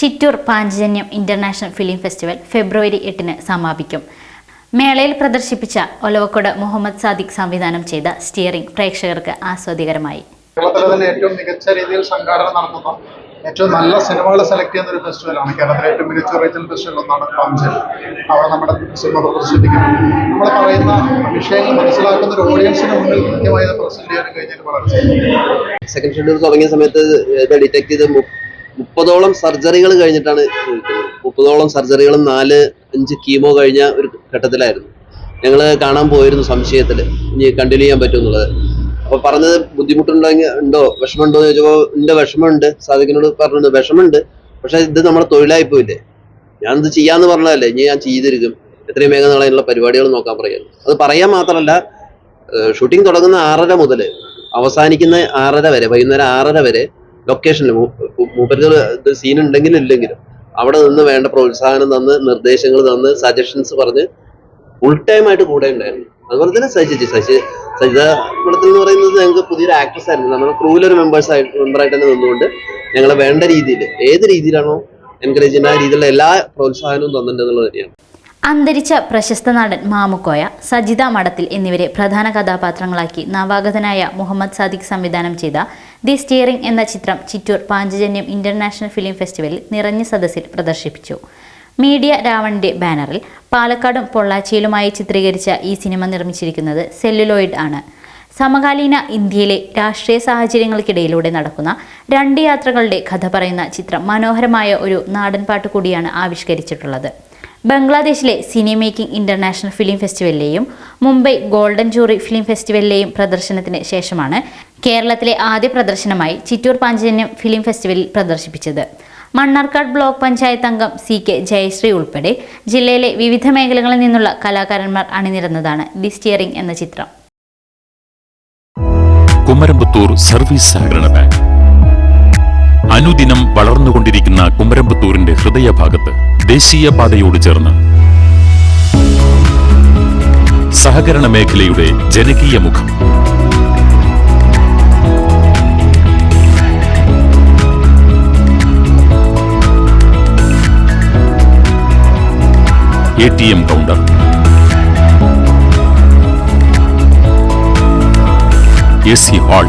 Chittur Panchajanyam international film festival ഫെബ്രുവരി എട്ടിന് സമാപിക്കും. മേളയിൽ പ്രദർശിപ്പിച്ച ഒലവക്കോട് മുഹമ്മദ് സാദിഖ് സംവിധാനം ചെയ്ത സ്റ്റിയറിംഗ് പ്രേക്ഷകർക്ക് ആസ്വാദികരമായി. കേരളത്തിലെ തന്നെ ഏറ്റവും മികച്ച രീതിയിൽ സംഘാടന നടത്തുന്ന ഏറ്റവും നല്ല സിനിമകൾ സെലക്ട് ചെയ്യുന്ന ഒരു ഫെസ്റ്റിവലാണ് കേരളത്തിലെ ഏറ്റവും മികച്ച റീജിയൽ ഫെസ്റ്റിവൽ ഒന്നാണ് പാഞ്ചൽ. അവിടെ നമ്മുടെ സിനിമ പ്രദർശിപ്പിക്കുന്നത് നമ്മൾ പറയുന്ന വിഷയങ്ങൾ മനസ്സിലാക്കുന്ന ഒരു ഓഡിയൻസിന് മുന്നിൽ കൃത്യമായി പ്രസന്റ് ചെയ്യാൻ കഴിഞ്ഞാൽ വളരെ സെക്കൻഡ് ഷെഡ്യൂൾ തുടങ്ങിയ സമയത്ത് ഡിറ്റക്ട് ചെയ്ത് മുപ്പതോളം സർജറികൾ കഴിഞ്ഞിട്ടാണ് മുപ്പതോളം സർജറികളും നാല് അഞ്ച് കീമോ കഴിഞ്ഞ ഒരു ഘട്ടത്തിലായിരുന്നു. ഞങ്ങൾ കാണാൻ പോയിരുന്നു സംശയത്തിൽ ഇനി കണ്ടിന്യൂ ചെയ്യാൻ പറ്റുമെന്നുള്ളത്. അപ്പൊ പറഞ്ഞത് ബുദ്ധിമുട്ടുണ്ടെങ്കിൽ ഉണ്ടോ? വിഷമമുണ്ടോ എന്ന് ചോദിച്ചപ്പോൾ എന്റെ വിഷമമുണ്ട്. സാധിക്കുന്നോട് പറഞ്ഞിട്ടുണ്ട് വിഷമമുണ്ട്. പക്ഷേ ഇത് നമ്മളെ തൊഴിലായി പോയില്ലേ? ഞാൻ ഇത് ചെയ്യാന്ന് പറഞ്ഞതല്ലേ? ഇനി ഞാൻ ചെയ്തിരിക്കും. എത്രയും വേഗം നാളെ അതിനുള്ള പരിപാടികൾ നോക്കാൻ പറയുന്നു. അത് പറയാൻ മാത്രമല്ല ഷൂട്ടിംഗ് തുടങ്ങുന്ന ആറര മുതൽ അവസാനിക്കുന്ന ആറര വരെ വൈകുന്നേരം ആറര വരെ ലൊക്കേഷനിൽ മൂപ്പർക്ക് ഇത് സീൻ ഉണ്ടെങ്കിലും ഇല്ലെങ്കിലും അവിടെ നിന്ന് വേണ്ട പ്രോത്സാഹനം തന്ന് നിർദ്ദേശങ്ങൾ തന്ന് സജഷൻസ് പറഞ്ഞ് ഫുൾ ടൈം ആയിട്ട് കൂടെ ഉണ്ടായിരുന്നു. അതുപോലെ തന്നെ സജിജി സജി സജിത ഇവിടത്തിൽ എന്ന് പറയുന്നത് ഞങ്ങൾക്ക് പുതിയൊരു ആക്ട്രസ് ആയിരുന്നു. നമ്മുടെ ക്രൂവിലൊരു മെമ്പേഴ്സ് ആയിട്ട് മെമ്പറായിട്ട് തന്നെ നിന്നുകൊണ്ട് ഞങ്ങളെ വേണ്ട രീതിയിൽ ഏത് രീതിയിലാണോ എൻകറേജ് ചെയ്യുന്ന ആ രീതിയിലുള്ള എല്ലാ പ്രോത്സാഹനവും തന്നിട്ടുണ്ടെന്നുള്ളത് തന്നെയാണ്. അന്തരിച്ച പ്രശസ്ത നടൻ മാമുക്കോയ സജിത മഠത്തിൽ എന്നിവരെ പ്രധാന കഥാപാത്രങ്ങളാക്കി നവാഗതനായ മുഹമ്മദ് സാദിഖ് സംവിധാനം ചെയ്ത ദി സ്റ്റിയറിംഗ് എന്ന ചിത്രം ചിറ്റൂർ പാഞ്ചജന്യം ഇന്റർനാഷണൽ ഫിലിം ഫെസ്റ്റിവലിൽ നിറഞ്ഞ സദസ്സിൽ പ്രദർശിപ്പിച്ചു. മീഡിയ രാവണിന്റെ ബാനറിൽ പാലക്കാടും പൊള്ളാച്ചിയിലുമായി ചിത്രീകരിച്ച ഈ സിനിമ നിർമ്മിച്ചിരിക്കുന്നത് സെല്ലുലോയിഡ് ആണ്. സമകാലീന ഇന്ത്യയിലെ രാഷ്ട്രീയ സാഹചര്യങ്ങൾക്കിടയിലൂടെ നടക്കുന്ന രണ്ട് യാത്രകളുടെ കഥ പറയുന്ന ചിത്രം മനോഹരമായ ഒരു നാടൻപാട്ട് കൂടിയാണ് ആവിഷ്കരിച്ചിട്ടുള്ളത്. ബംഗ്ലാദേശിലെ സിനി മേക്കിംഗ് ഇന്റർനാഷണൽ ഫിലിം ഫെസ്റ്റിവലിലെയും മുംബൈ ഗോൾഡൻ ജൂറി ഫിലിം ഫെസ്റ്റിവലിലെയും പ്രദർശനത്തിന് ശേഷമാണ് കേരളത്തിലെ ആദ്യ പ്രദർശനമായി ചിറ്റൂർ പാഞ്ചജന്യം ഫിലിം ഫെസ്റ്റിവലിൽ പ്രദർശിപ്പിച്ചത്. മണ്ണാർക്കാട് ബ്ലോക്ക് പഞ്ചായത്ത് അംഗം സി കെ ജയശ്രീ ഉൾപ്പെടെ ജില്ലയിലെ വിവിധ മേഖലകളിൽ നിന്നുള്ള കലാകാരന്മാർ അണിനിരന്നതാണ് ദി സ്റ്റിയറിംഗ് എന്ന ചിത്രം. കുമരമ്പത്തൂർ സർവീസ് സഹകരണ ബാങ്ക്. അനുദിനം വളർന്നുകൊണ്ടിരിക്കുന്ന കുമരമ്പത്തൂരിന്റെ ഹൃദയഭാഗത്ത് ദേശീയപാതയോട് ചേർന്ന് സഹകരണ മേഖലയുടെ ജനകീയ മുഖം. A T M counter. A C hall.